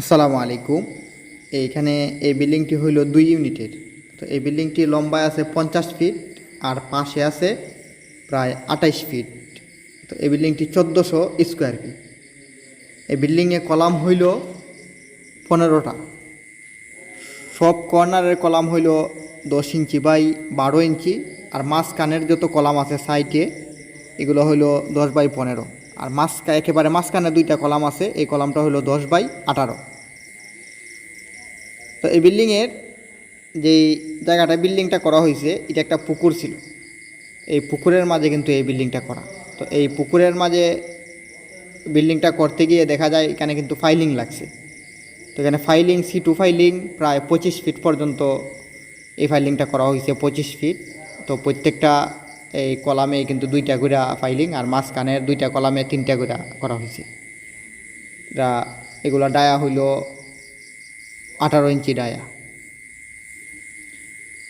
আসসালামু আলাইকুম। এইখানে এই বিল্ডিংটি হইল দুই ইউনিটের। তো এই বিল্ডিংটি লম্বায় আছে পঞ্চাশ ফিট আর পাশে আছে প্রায় আটাইশ ফিট। তো এই বিল্ডিংটি চোদ্দোশো স্কোয়ার ফিট। এই বিল্ডিংয়ে কলাম হইল পনেরোটা। সব কর্নারের কলাম হইল দশ ইঞ্চি বাই বারো ইঞ্চি আর মাঝখানের যত কলাম আছে সাইটে এগুলো হইল দশ বাই পনেরো। আর মাঝখা একেবারে মাঝখানে দুইটা কলাম আছে। এই কলামটা হইল দশ বাই আঠারো। তো এই বিল্ডিংয়ের যেই জায়গাটা বিল্ডিংটা করা হয়েছে, এটা একটা পুকুর ছিল। এই পুকুরের মাঝে কিন্তু এই বিল্ডিংটা করা। তো এই পুকুরের মাঝে বিল্ডিংটা করতে গিয়ে দেখা যায়, এখানে কিন্তু ফাইলিং লাগছে। তো এখানে ফাইলিং সি টু ফাইলিং, প্রায় পঁচিশ ফিট পর্যন্ত এই ফাইলিংটা করা হয়েছে, পঁচিশ ফিট। তো প্রত্যেকটা এই কলামে কিন্তু দুইটা করে ফাইলিং আর মাঝখানের দুইটা কলামে তিনটা করে করা হয়েছে। এটা এগুলো ডায়া হইল আঠারো ইঞ্চি ডায়া।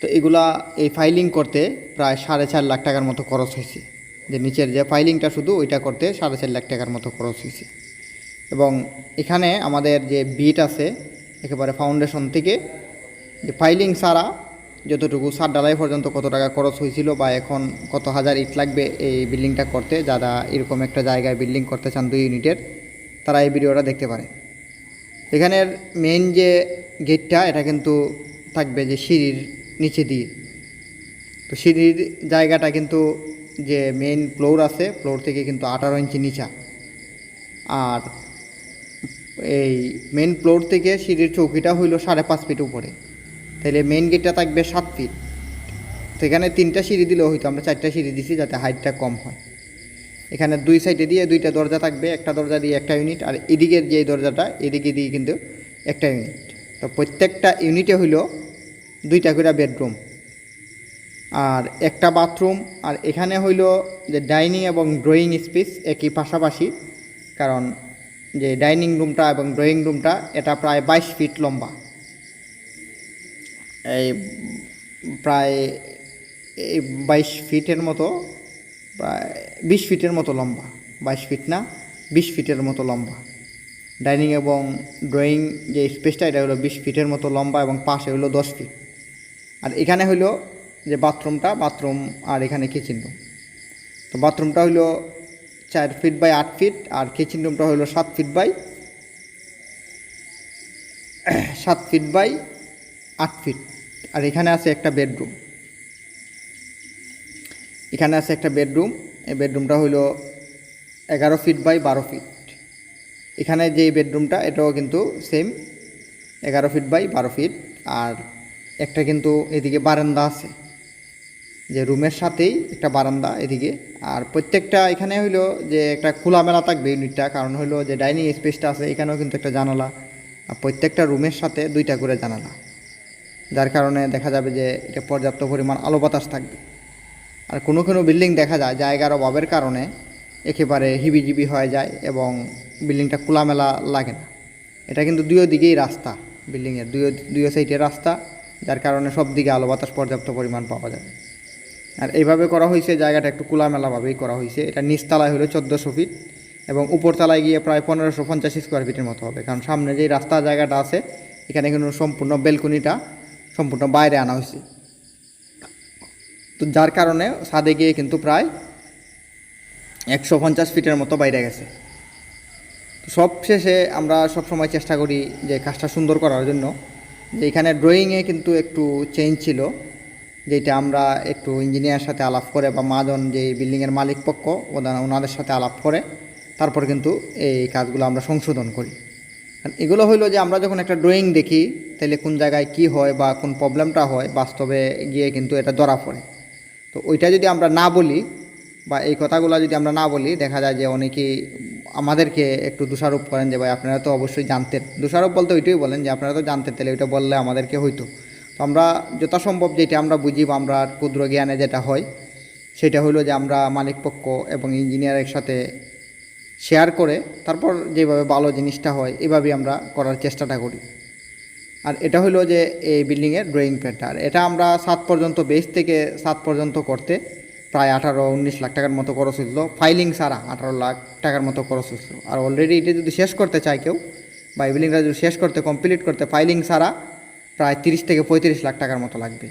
তো এগুলা এই ফাইলিং করতে প্রায় সাড়ে চার লাখ টাকার মতো খরচ হয়েছে। যে নিচের যে ফাইলিংটা শুধু ওইটা করতে সাড়ে চার লাখ টাকার মতো খরচ হয়েছে। এবং এখানে আমাদের যে বিট আছে, একেবারে ফাউন্ডেশন থেকে, যে ফাইলিং ছাড়া যতটুকু সার ডালাই পর্যন্ত কত টাকা খরচ হয়েছিল বা এখন কত হাজার ইট লাগবে এই বিল্ডিংটা করতে, যারা এরকম একটা জায়গায় বিল্ডিং করতে চান দুই ইউনিটের, তারা এই ভিডিওটা দেখতে পারে এখানের মেইন যে গেটটা এটা কিন্তু থাকবে যে সিঁড়ির নিচে দিয়ে। তো সিঁড়ির জায়গাটা কিন্তু যে মেইন ফ্লোর আছে ফ্লোর থেকে কিন্তু আঠারো ইঞ্চি নিচা। আর এই মেন ফ্লোর থেকে সিঁড়ির চৌকিটা হইল সাড়ে পাঁচ ফিট উপরে। তাহলে মেন গেটটা থাকবে সাত ফিট সেখানে তিনটা সিঁড়ি দিলেও হয়তো আমরা চারটা সিঁড়ি দিছি যাতে হাইটটা কম হয়। এখানে দুই সাইডে দিয়ে দুইটা দরজা থাকবে, একটা দরজা দিয়ে একটা ইউনিট আর এদিকের যে দরজাটা, এদিকে দিয়ে কিন্তু একটা ইউনিট তো প্রত্যেকটা ইউনিটে হইল দুইটা করে বেডরুম আর একটা বাথরুম আর এখানে হইল যে ডাইনিং এবং ড্রয়িং স্পেস একই পাশাপাশি, কারণ যে ডাইনিং রুমটা এবং ড্রয়িং রুমটা এটা প্রায় বাইশ ফিট লম্বা। এই প্রায় এই বাইশ ফিটের মতো, প্রায় বিশ ফিটের মতো লম্বা। বাইশ ফিট না, বিশ ফিটের মতো লম্বা। ডাইনিং এবং ড্রয়িং যে স্পেসটা, এটা হলো বিশ ফিটের মতো লম্বা এবং পাশে হলো দশ ফিট। আর এখানে হইল যে বাথরুমটা, বাথরুম আর এখানে কিচেন রুম তো বাথরুমটা হইল চার ফিট বাই আট ফিট আর কিচেন রুমটা হইল সাত ফিট বাই সাত ফিট বাই আট ফিট। আর এখানে আছে একটা বেডরুম। এখানে আছে একটা বেডরুম। এই বেডরুমটা হইল এগারো ফিট বাই বারো ফিট। এখানে যে বেডরুমটা, এটাও কিন্তু সেম এগারো ফিট বাই বারো ফিট। আর একটা কিন্তু এদিকে বারান্দা আছে। যে রুমের সাথেই একটা বারান্দা এদিকে। আর প্রত্যেকটা এখানে হইল যে একটা খোলামেলা থাকবে ইউনিটটা। কারণ হইল যে ডাইনিং স্পেসটা আছে, এখানেও কিন্তু একটা জানালা। আর প্রত্যেকটা রুমের সাথে দুইটা করে জানালা। যার কারণে দেখা যাবে যে এটা পর্যাপ্ত পরিমাণ আলো বাতাস থাকবে। আর কোনো কোনো বিল্ডিং দেখা যায় জায়গার অভাবের কারণে একেবারে হিবিজিবি হয়ে যায় এবং বিল্ডিংটা খোলামেলা লাগে না। এটা কিন্তু দুই দিকেই রাস্তা বিল্ডিংয়ের, দুই দুই সাইডে রাস্তা, যার কারণে সব দিকে আলো বাতাস পর্যাপ্ত পরিমাণ পাওয়া যাবে আর এইভাবে করা হয়েছে, জায়গাটা একটু খোলামেলাভাবেই করা হয়েছে। এটা নিচতলায় হলো চোদ্দোশো ফিট এবং উপরতলায় গিয়ে প্রায় পনেরোশো পঞ্চাশ স্কোয়ার ফিটের মতো হবে। কারণ সামনে যেই রাস্তা জায়গাটা আছে, এখানে কিন্তু সম্পূর্ণ বেলকুনিটা সম্পূর্ণ বাইরে আনা হয়েছে। তো যার কারণে ছাদে গিয়ে কিন্তু প্রায় একশো পঞ্চাশ ফিটের মতো বাইরে গেছে। সব শেষে আমরা সব সময় চেষ্টা করি যে কাজটা সুন্দর করার জন্য। যে এখানে ড্রয়িংয়ে কিন্তু একটু চেঞ্জ ছিল, যেটা আমরা একটু ইঞ্জিনিয়ার সাথে আলাপ করে বা মাজন যে বিল্ডিংয়ের মালিক পক্ষ ওনা- ওনাদের সাথে আলাপ করে, তারপর কিন্তু এই কাজগুলো আমরা সংশোধন করি। এগুলো হইল যে আমরা যখন একটা ড্রয়িং দেখি তাহলে কোন জায়গায় কি হয় বা কোন প্রবলেমটা হয়, বাস্তবে গিয়ে কিন্তু এটা ধরা পড়ে। তো ওইটা যদি আমরা না বলি বা এই কথাগুলো যদি আমরা না বলি, দেখা যায় যে অনেকেই আমাদেরকে একটু দোষারোপ করেন যে, ভাই, আপনারা তো অবশ্যই জানতেন। দোষারোপ বলতে ওইটাই বলেন যে, আপনারা তো জানতেন তাহলে ওইটা বললে আমাদেরকে হইতো। তো আমরা যথাসম্ভব যেটা আমরা বুঝি বা আমরা ক্ষুদ্র জ্ঞানে যেটা হয়, সেটা হলো যে আমরা মালিকপক্ষ এবং ইঞ্জিনিয়ারের সাথে শেয়ার করে, তারপর যেভাবে ভালো জিনিসটা হয়, এভাবেই আমরা করার চেষ্টাটা করি। আর এটা হলো যে এই বিল্ডিংয়ের ড্রয়িং প্যাডটা আর এটা আমরা সাত পর্যন্ত বেস থেকে সাত পর্যন্ত করতে প্রায় আঠারো, উনিশ লাখ টাকার মতো খরচ হয়েছিল। ফাইলিং ছাড়া আঠারো লাখ টাকার মতো খরচ হয়েছিল। আর অলরেডি এটা যদি শেষ করতে চায় কেউ, বা এই বিল্ডিংটা যদি শেষ করতে কমপ্লিট করতে ফাইলিং ছাড়া প্রায় তিরিশ থেকে পঁয়ত্রিশ লাখ টাকার মতো লাগবে।